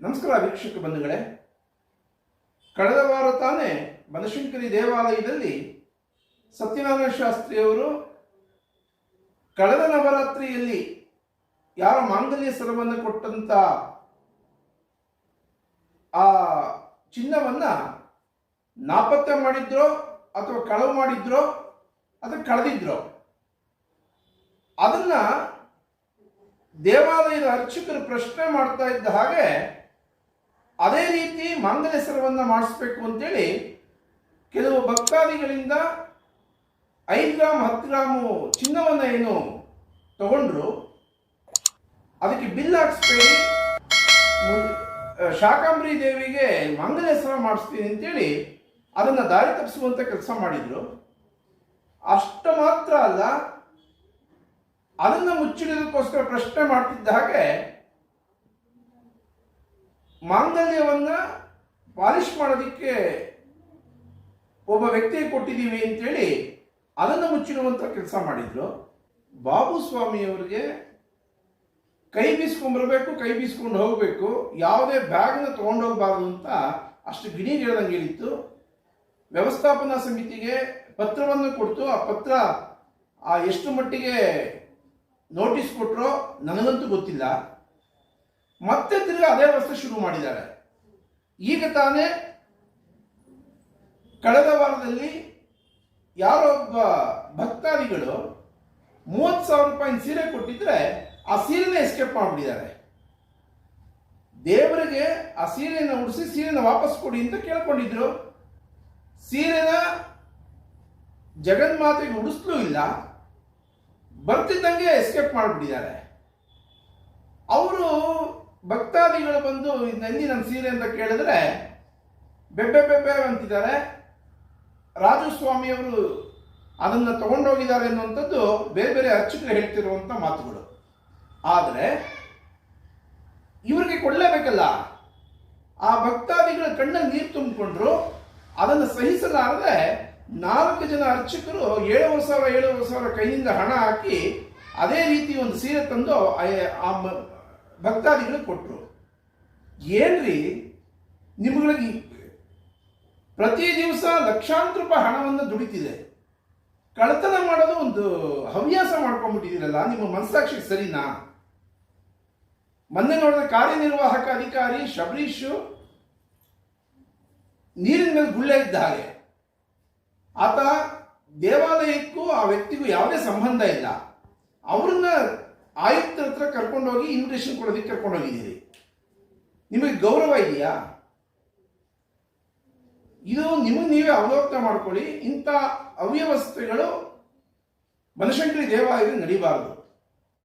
ನಮಸ್ಕಾರ ವೀಕ್ಷಕ ಬಂಧುಗಳೇ. ಕಳೆದ ವಾರ ತಾನೇ ಬನಶಂಕರಿ ದೇವಾಲಯದಲ್ಲಿ ಸತ್ಯನಾರಾಯಣ ಶಾಸ್ತ್ರಿಯವರು ಕಳೆದ ನವರಾತ್ರಿಯಲ್ಲಿ ಯಾರ ಮಾಂಗಲ್ಯ ಸರವನ್ನು ಕೊಟ್ಟಂತ ಆ ಚಿನ್ನವನ್ನ ನಾಪತ್ತೆ ಮಾಡಿದ್ರೋ ಅಥವಾ ಕಳವು ಮಾಡಿದ್ರೋ ಅಥವಾ ಕಳೆದಿದ್ರೋ, ಅದನ್ನ ದೇವಾಲಯದ ಅರ್ಚಕರು ಪ್ರಶ್ನೆ ಮಾಡ್ತಾ ಇದ್ದ ಹಾಗೆ ಅದೇ ರೀತಿ ಮಂಗಲ ಹೆಸರವನ್ನು ಮಾಡಿಸ್ಬೇಕು ಅಂತೇಳಿ ಕೆಲವು ಭಕ್ತಾದಿಗಳಿಂದ ಐದು ಗ್ರಾಮ್ ಹತ್ತು ಗ್ರಾಮು ಚಿನ್ನವನ್ನು ಏನು ತಗೊಂಡ್ರು, ಅದಕ್ಕೆ ಬಿಲ್ ಹಾಕ್ಸ್ಬೇಡಿ. ಶಾಕಾಂಬರಿ ದೇವಿಗೆ ಮಂಗಲ ಹೆಸರ ಮಾಡಿಸ್ತೀನಿ ಅಂತೇಳಿ ಅದನ್ನು ದಾರಿ ತಪ್ಪಿಸುವಂಥ ಕೆಲಸ ಮಾಡಿದರು. ಅಷ್ಟ ಮಾತ್ರ ಅಲ್ಲ, ಅದನ್ನು ಮುಚ್ಚಿಡೋದಕ್ಕೋಸ್ಕರ ಪ್ರಶ್ನೆ ಮಾಡ್ತಿದ್ದ ಹಾಗೆ ಮಾಂಗಲ್ಯವನ್ನ ಪಾಲಿಶ್ ಮಾಡೋದಕ್ಕೆ ಒಬ್ಬ ವ್ಯಕ್ತಿಗೆ ಕೊಟ್ಟಿದ್ದೀವಿ ಅಂತೇಳಿ ಅದನ್ನು ಮುಚ್ಚಿರುವಂಥ ಕೆಲಸ ಮಾಡಿದ್ರು. ಬಾಬು ಸ್ವಾಮಿಯವರಿಗೆ ಕೈ ಬೀಸ್ಕೊಂಡ್ಬರ್ಬೇಕು ಕೈ ಬೀಸ್ಕೊಂಡು ಹೋಗಬೇಕು, ಯಾವುದೇ ಬ್ಯಾಗ್ನ ತಗೊಂಡೋಗ್ಬಾರ್ದು ಅಂತ ಅಷ್ಟು ಗಿಣಿ ಹೇಳ್ದಂಗೆ ಹೇಳಿತ್ತು. ವ್ಯವಸ್ಥಾಪನಾ ಸಮಿತಿಗೆ ಪತ್ರವನ್ನು ಕೊಡ್ತು. ಆ ಪತ್ರ ಆ ಎಷ್ಟು ಮಟ್ಟಿಗೆ ನೋಟಿಸ್ ಕೊಟ್ಟರೋ ನನಗಂತೂ ಗೊತ್ತಿಲ್ಲ. ಮತ್ತೆ ತಿರ್ಗಿ ಅದೇ ವ್ಯವಸ್ಥೆ ಶುರು ಮಾಡಿದ್ದಾರೆ. ಈಗ ತಾನೇ ಕಳೆದ ವಾರದಲ್ಲಿ ಯಾರೊಬ್ಬ ಭಕ್ತಾದಿಗಳು ಮೂವತ್ತು ಸಾವಿರ ರೂಪಾಯಿ ಸೀರೆ ಕೊಟ್ಟಿದ್ರೆ ಆ ಸೀರೆನ ಎಸ್ಕೇಪ್ ಮಾಡಿಬಿಟ್ಟಿದ್ದಾರೆ. ದೇವರಿಗೆ ಆ ಸೀರೆಯನ್ನು ಉಡಿಸಿ ಸೀರೆನ ವಾಪಸ್ ಕೊಡಿ ಅಂತ ಕೇಳ್ಕೊಂಡಿದ್ರು. ಸೀರೆನ ಜಗನ್ಮಾತೆಗೆ ಉಡಿಸ್ಲೂ ಇಲ್ಲ. ಬರ್ತಿದ್ದಂಗೆ ಎಸ್ಕೇಪ್ ಮಾಡಿಬಿಟ್ಟಿದ್ದಾರೆ. ಅವರು ಭಕ್ತಾದಿಗಳು ಬಂದು ನಂದಿ ನನ್ನ ಸೀರೆ ಅಂತ ಕೇಳಿದ್ರೆ, ಬೆಬ್ಬೆ ಬೆಬ್ಬೆ ಅಂತಿದ್ದಾರೆ. ರಾಜಸ್ವಾಮಿಯವರು ಅದನ್ನು ತಗೊಂಡೋಗಿದ್ದಾರೆ ಅನ್ನುವಂಥದ್ದು ಬೇರೆ ಬೇರೆ ಅರ್ಚಕರು ಹೇಳ್ತಿರುವಂಥ ಮಾತುಗಳು. ಆದರೆ, ಇವರಿಗೆ ಕೊಡಲೇಬೇಕಲ್ಲ? ಆ ಭಕ್ತಾದಿಗಳ ಕಣ್ಣಲ್ಲಿ ನೀರು ತುಂಬಿಕೊಂಡ್ರು, ಅದನ್ನು ಸಹಿಸಲಾರದೆ ನಾಲ್ಕು ಜನ ಅರ್ಚಕರು ಏಳುವರೆ ಸಾವಿರ ಏಳುವರೆ ಸಾವಿರ ಕೈಯಿಂದ ಹಣ ಹಾಕಿ ಅದೇ ರೀತಿ ಒಂದು ಸೀರೆ ತಂದು ಆ- ಭಕ್ತಾದಿಗಳಿಗೆ ಕೊಟ್ಟರು ಏನ್ರಿ? ನಿಮ್ಗಳಿಗೆ ಪ್ರತಿ ದಿವಸ ಲಕ್ಷಾಂತರ ರೂಪಾಯಿ ಹಣವನ್ನು ದುಡಿತಿದೆ. ಕಳತನ ಮಾಡೋದು ಒಂದು ಹವ್ಯಾಸ ಮಾಡ್ಕೊಂಡ್ಬಿಟ್ಟಿದ್ದೀರಲ್ಲ, ನಿಮ್ಮ ಮನಸ್ಸಾಕ್ಷಿ ಸರಿನಾ? ಮೊನ್ನೆ ನೋಡಿದ ಕಾರ್ಯನಿರ್ವಾಹಕ ಅಧಿಕಾರಿ ಶಬರೀಶು ನೀರಿನ ಮೇಲೆ ಗುಳ್ಳೆ ಇದ್ದ ಹಾಗೆ ಆತ ದೇವಾಲಯಕ್ಕೂ ಆ ವ್ಯಕ್ತಿಗೂ ಯಾವುದೇ ಸಂಬಂಧ ಇಲ್ಲ. ಅವ್ರನ್ನ ಆಯುಕ್ತರ ಹತ್ರ ಕರ್ಕೊಂಡೋಗಿ ಇನ್ವಿಟೇಷನ್ ಕೊಡೋದಕ್ಕೆ ಕರ್ಕೊಂಡೋಗಿದ್ದೀರಿ. ನಿಮಗೆ ಗೌರವ ಇದೆಯಾ? ಇದು ನಿಮಗೆ ನೀವೇ ಅವಲೋಕನ ಮಾಡ್ಕೊಳ್ಳಿ. ಇಂಥ ಅವ್ಯವಸ್ಥೆಗಳು ಬನಶಂಕರಿ ದೇವಾಲಯದಲ್ಲಿ ನಡೀಬಾರದು.